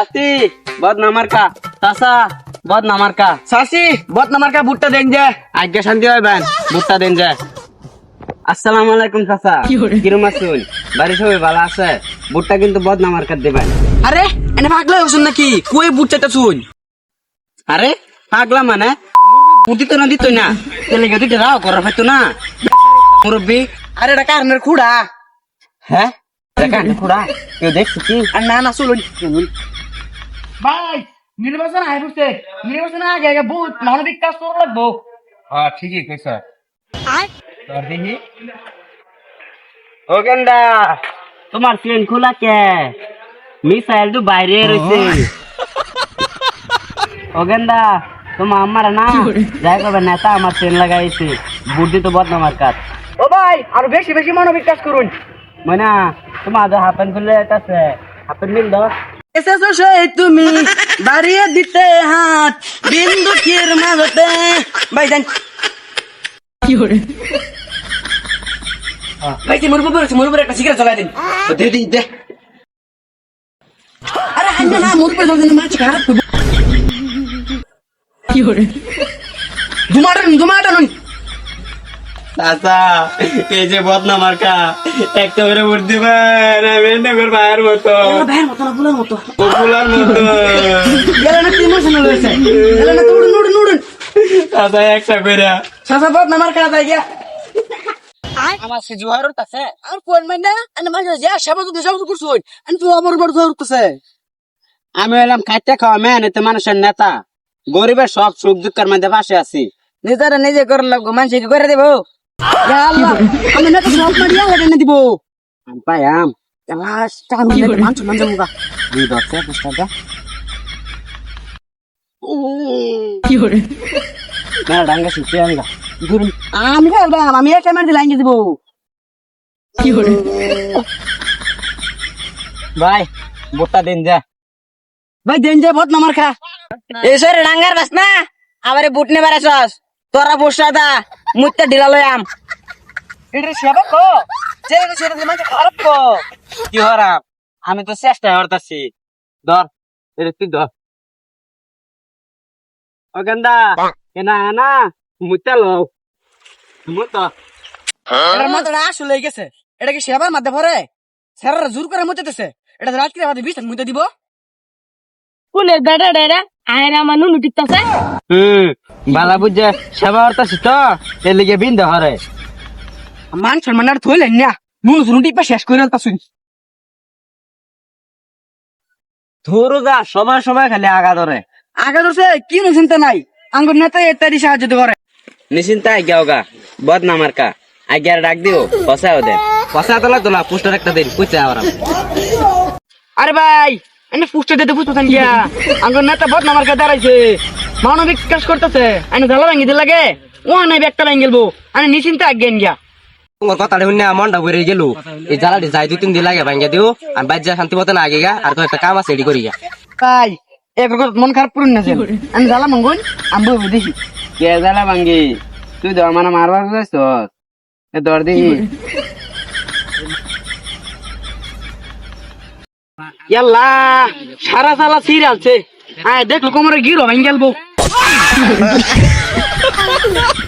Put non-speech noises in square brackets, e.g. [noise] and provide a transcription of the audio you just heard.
সাসি বদ নামার কা চাচা বদ নামার কা সাসি বদ নামার কা ভুট্টা দেন যে আজ্ঞা শান্তি হইবেন ভুট্টা দিন যে আসসালামু আলাইকুম চাচা কিরম আছুন? বাড়ি সবাই ভালো আছে? ভুট্টা কিন্তু বদ নামার কাট দিবেন আরে এনে পাগলা হইছুন নাকি? কই বুট চাইতা শুন আরে পাগলা মানে? পুটি তো না দিত না। তেলে গেদি রাও করা হয়তো না। মুরব্বী আরে এটা কারণের খুড়া। হ্যাঁ? দেখা খুড়া? কেউ দেখছি কি? আর না না চলুন। ভাই নির্বাচন আয় নির্বাচন আগে আগে বুট মানবিক কাজ করা লাগবো। হ্যাঁ ঠিকই কইছ। তোর দেখি। ও গেন্দা তোমার প্লেন খোলা কে? মিসাইল তো বাইরে রয়েছে ও গেন্দা তোমার আমার না? যাই কবে নেতা আমার ট্রেন লাগাইছে। বুদ্ধি তো বদনাম আর কাজ। ও ভাই আর বেশি বেশি মানবিক কাজ করুন। মানে তোমার আদর হাফেন খুলে আছে হাফেন মিল দাও। এসেছ সেই তুমি। বাড়িয়ে দিতে হাত বিন্দু কির মাঝতে ভাই যান। ভাই কি মুরবো বলেছে মুরবো একটা সিগারেট জ্বলাই দিন। দে দি দে। আরে হাই না মুরবো জ্বলাই দিন মাছ খারাপ। করব ধুমাটান ধুমাটান। চাচা এই যে বদনাম আর কা একটা করে ভোট দিবেন আমি এনে করে ভাইয়ের মতো। ভাইয়ের মতো না ফুলের মতো। মতো। গেলে না তিন মাস রয়েছে গেলে না উড়ুন উড়ুন উড়ুন। চাচা একটা করে। আই গিয়া। আমার সে আর কোন মানে আনে মাঝে যা সেবা তো সেবা আমার আমি হলাম খাইতে খাওয়া মেয়ে তো মানুষের নেতা। গরিবের সব সুখ দুঃখের মধ্যে পাশে আছি। নিজেরা নিজে করে লাগবো মানুষকে করে দেবো? আমি না তো সব মারিয়া হেডে না দিব। আমি পাইয়াম লাস্ট টাইম মানুষ মানুষ মুগা। দুই দশে বিশ টাকা মেলা ডাঙ্গা শিখতে আনগা আমি খেলবাম আমি একটা মারি লাইন দিব। ভাই ভোটটা দিন যা। ভাই দেন যে বহুত নামার খা। এসে রে ডাঙ্গার বাস না আমারে বুট নে বারাছস তোরা বসা দা মুত্তে ঢিলা লয়াম এটা সেবা কো। যে সেটা মানে খারাপ কো। কি হরাম? আমি তো চেষ্টা করতেছি। ধর এটা তুই ধর। ও গেন্দা কেনা না মুইতা লো মুতো এটার মাথাটা আসলে গেছে। এটা কি সেবার মাধ্যমে পরে স্যারেরা জোর করে মুতেতেছে এটা রাত্রে আমাদের বিশ মুতে দিব। বেটা ডেরা আয়ের হুম বালা বুঝে সেবা তো? এর লিগে বিন হরে মান সম্মান আর থইলেন না। নুন শুনুন টিপা শেষ করে তা শুনি ধরো যা সময় সময় খালি আগা ধরে। আগে ধরছে কি নাই? আঙ্গুর নেতা ইত্যাদি সাহায্য করে। নিশ্চিন্তা আজ্ঞা কা। আজ্ঞার ডাক দিও ওদের ফসা তোলা তোলা পোস্টার একটা দিন আরে ভাই এনে পুষ্ট দিতে বুঝতেছেন গিয়া আঙ্গুর নেতা বদ নামার কাছে দাঁড়াইছে। মানবিক কাজ করতেছে। এনে জ্বালা ভাঙ্গি দিল লাগে। ও নাই একটা ভাঙ্গিলবো আমি নিশ্চিন্তে আজ্ঞান গিয়া। তোমার কথাটা শুনে মনটা ঘুরে গেল। এই জ্বালাটি যাই দুই তিন দিন লাগে ভাঙ্গা দিও। আমি বাইর যা শান্তি মতন আগে গা আর একটা কাম আছে এডি করি গা তাই এক রকম মন খারাপ করুন না আমি জ্বালা মঙ্গুন আমি বলব দেখি। কে জ্বালা ভাঙ্গি তুই তো আমার মারবার যাইছ এ দর দি ইয়াল্লা সারা সালা সিরিয়ালছে আয় দেখল কোমরে গিরো ভাঙ্গেলবো [laughs]